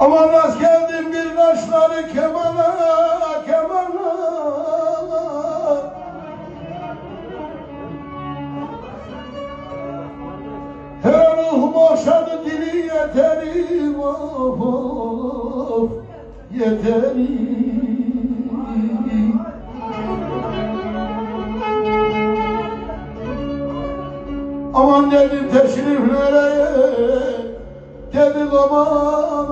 Aman az geldim bir naşları kemana kemana. Her ruhum okşadı dili yeterim of of yeterim. Aman dedim teşrif nereye Dedim aman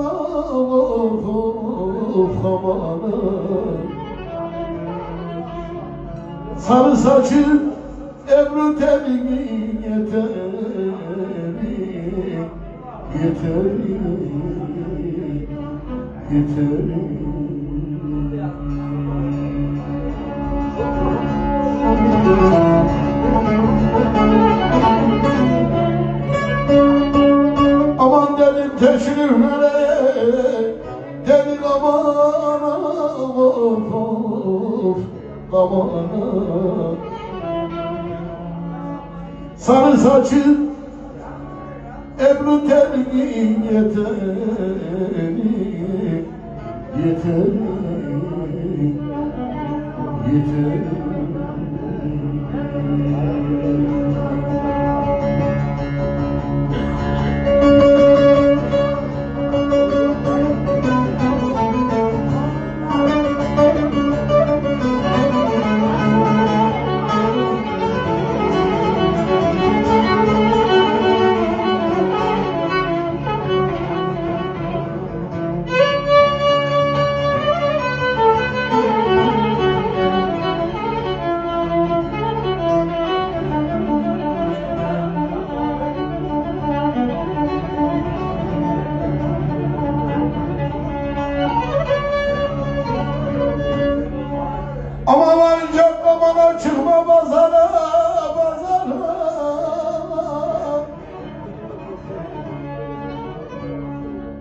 of of aman. Sarı saçın Ebru telini yeterim Yeterim Yeterim Sarı saçın Ebru telin yeterim Yeterim Yeterim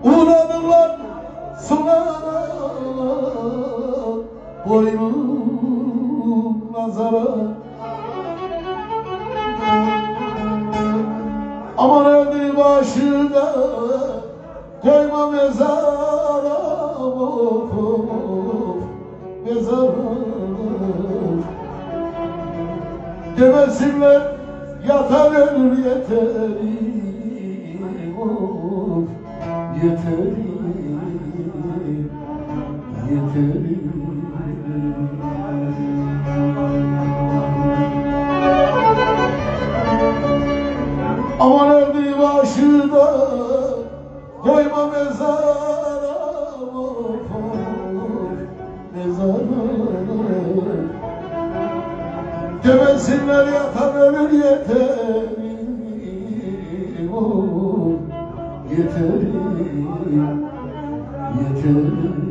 Uğradılar sulara, boynum nazara. Aman öldü başına, koyma mezara, of, of, mezara. Demesinler yatar ölür yeterim yeterim Aman öldü başına koyma mezara mezara. Demesinler yatar ölür yeterim Yeterim Yeterim